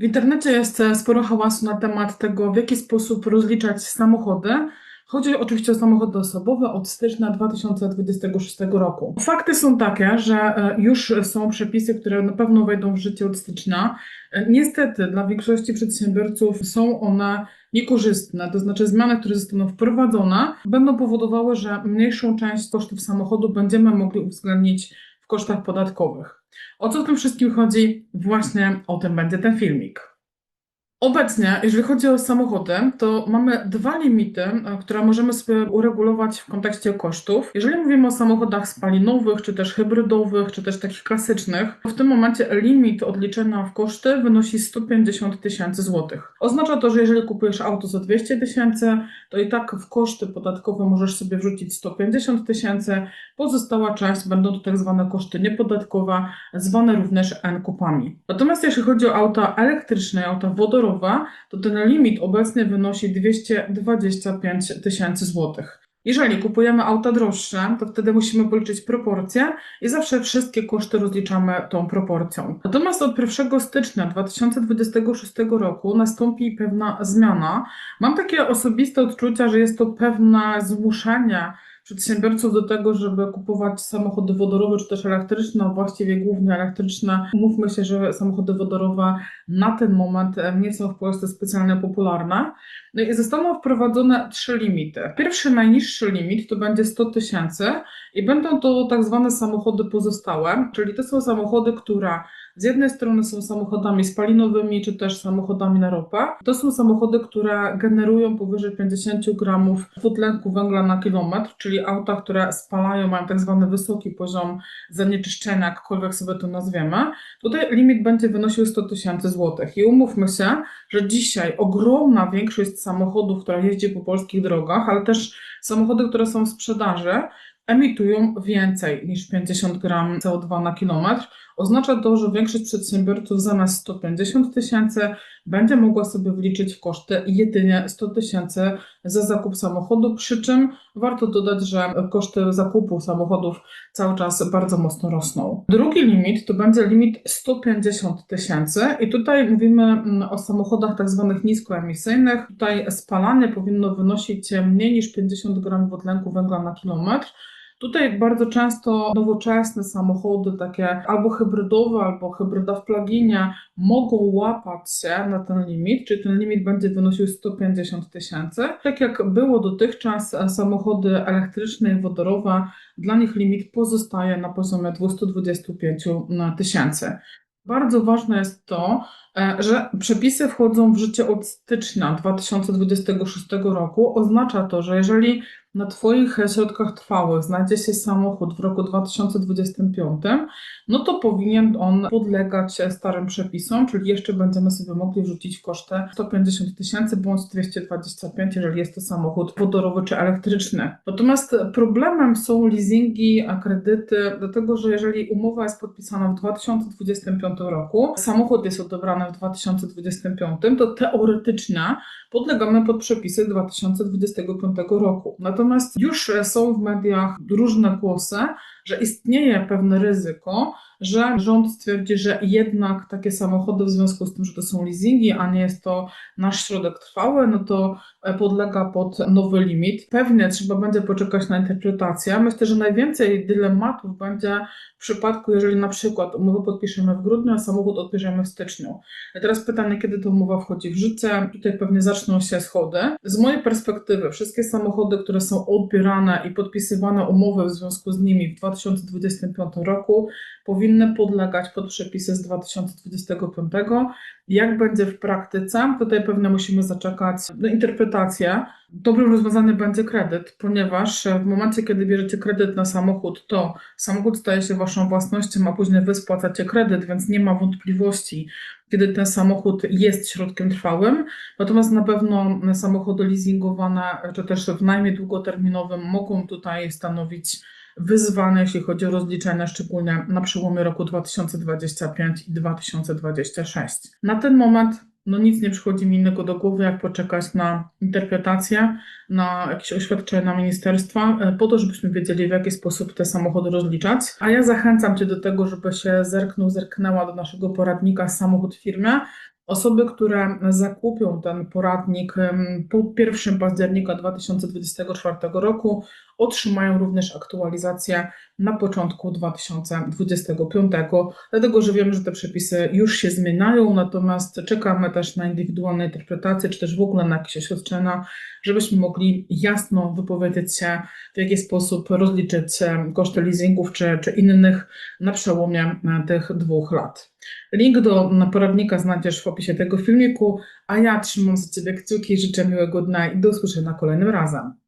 W internecie jest sporo hałasu na temat tego, w jaki sposób rozliczać samochody. Chodzi oczywiście o samochody osobowe od stycznia 2026 roku. Fakty są takie, że e, już są przepisy, które na pewno wejdą w życie od stycznia. E, Niestety dla większości przedsiębiorców są one niekorzystne, to znaczy zmiany, które zostaną wprowadzone, będą powodowały, że mniejszą część kosztów samochodu będziemy mogli uwzględnić w kosztach podatkowych. O co w tym wszystkim chodzi? Właśnie o tym będzie ten filmik. Obecnie, jeżeli chodzi o samochody, to mamy dwa limity, e, które możemy sobie uregulować w kontekście kosztów. Jeżeli mówimy o samochodach spalinowych, czy też hybrydowych, czy też takich klasycznych, to w tym momencie limit odliczenia w koszty wynosi 150 tysięcy złotych. Oznacza to, że jeżeli kupujesz auto za 200 tysięcy, to i tak w koszty podatkowe możesz sobie wrzucić 150 tysięcy, pozostała część będą to tak zwane koszty niepodatkowe, zwane również N-kupami. Natomiast jeśli chodzi o auta elektryczne, auta wodorowe, to ten limit obecnie wynosi 225 tysięcy złotych. Jeżeli kupujemy auta droższe, to wtedy musimy policzyć proporcje i zawsze wszystkie koszty rozliczamy tą proporcją. Natomiast od 1 stycznia 2026 roku nastąpi pewna zmiana. Mam takie osobiste odczucia, że jest to pewne zmuszenie przedsiębiorców do tego, żeby kupować samochody wodorowe czy też elektryczne, a właściwie głównie elektryczne. Mówmy się, że samochody wodorowe na ten moment nie są w Polsce specjalnie popularne. No i zostaną wprowadzone trzy limity. Pierwszy, najniższy limit to będzie 100 tysięcy i będą to tak zwane samochody pozostałe, czyli to są samochody, które z jednej strony są samochodami spalinowymi, czy też samochodami na ropę. To są samochody, które generują powyżej 50 gramów dwutlenku węgla na kilometr, czyli auta, które spalają, mają tak zwany wysoki poziom zanieczyszczenia, jakkolwiek sobie to nazwiemy. Tutaj limit będzie wynosił 100 tysięcy złotych. I umówmy się, że dzisiaj ogromna większość samochodów, która jeździ po polskich drogach, ale też samochody, które są w sprzedaży, emitują więcej niż 50 gram CO2 na kilometr. Oznacza to, że większość przedsiębiorców zamiast 150 tysięcy będzie mogła sobie wliczyć w koszty jedynie 100 tysięcy za zakup samochodu, przy czym warto dodać, że koszty zakupu samochodów cały czas bardzo mocno rosną. Drugi limit to będzie limit 150 tysięcy i tutaj mówimy mm, o samochodach tak zwanych niskoemisyjnych. Tutaj spalanie powinno wynosić mniej niż 50 gramów dwutlenku węgla na kilometr. Tutaj bardzo często nowoczesne samochody, takie albo hybrydowe, albo hybryda w pluginie, mogą łapać się na ten limit, czyli ten limit będzie wynosił 150 tysięcy. Tak jak było dotychczas, samochody elektryczne i wodorowe, dla nich limit pozostaje na poziomie 225 tysięcy. Bardzo ważne jest to, że przepisy wchodzą w życie od stycznia 2026 roku. Oznacza to, że jeżeli na Twoich środkach trwałych znajdzie się samochód w roku 2025, no to powinien on podlegać starym przepisom, czyli jeszcze będziemy sobie mogli wrzucić w kosztę 150 tysięcy bądź 225, jeżeli jest to samochód wodorowy czy elektryczny. Natomiast problemem są leasingi, a kredyty, dlatego że jeżeli umowa jest podpisana w 2025 roku, samochód jest odebrany w 2025, to teoretycznie podlegamy pod przepisy 2025 roku. Natomiast już są w mediach różne głosy, że istnieje pewne ryzyko, że rząd stwierdzi, że jednak takie samochody w związku z tym, że to są leasingi, a nie jest to nasz środek trwały, no to podlega pod nowy limit. Pewnie trzeba będzie poczekać na interpretację. Myślę, że najwięcej dylematów będzie w przypadku, jeżeli na przykład umowę podpiszemy w grudniu, a samochód odbierzemy w styczniu. Teraz pytanie, kiedy ta umowa wchodzi w życie? Tutaj pewnie zaczną się schody. Z mojej perspektywy wszystkie samochody, które są odbierane i podpisywane umowy w związku z nimi w 2025 roku powinny podlegać pod przepisy z 2025. Jak będzie w praktyce? Tutaj pewnie musimy zaczekać na interpretację. Dobrym rozwiązaniem będzie kredyt, ponieważ w momencie, kiedy bierzecie kredyt na samochód, to samochód staje się waszą własnością, a później wy spłacacie kredyt, więc nie ma wątpliwości, kiedy ten samochód jest środkiem trwałym. Natomiast na pewno samochody leasingowane, czy też w najmie długoterminowym mogą tutaj stanowić wyzwane, jeśli chodzi o rozliczenia, szczególnie na przełomie roku 2025 i 2026. Na ten moment no nic nie przychodzi mi innego do głowy, jak poczekać na interpretację, na jakieś oświadczenia ministerstwa, e, po to, żebyśmy wiedzieli, w jaki sposób te samochody rozliczać. A ja zachęcam Cię do tego, żeby się zerknął, zerknęła do naszego poradnika Samochód w firmie. Osoby, które zakupią ten poradnik po 1 października 2024 roku, otrzymają również aktualizację na początku 2025, dlatego że wiemy, że te przepisy już się zmieniają, natomiast czekamy też na indywidualne interpretacje, czy też w ogóle na jakieś oświadczenia, żebyśmy mogli jasno wypowiedzieć się, w jaki sposób rozliczyć em, koszty leasingów czy, czy innych na przełomie e, tych dwóch lat. Link do poradnika znajdziesz w opisie tego filmiku, a ja trzymam za Ciebie kciuki, życzę miłego dnia i do usłyszenia kolejnym razem.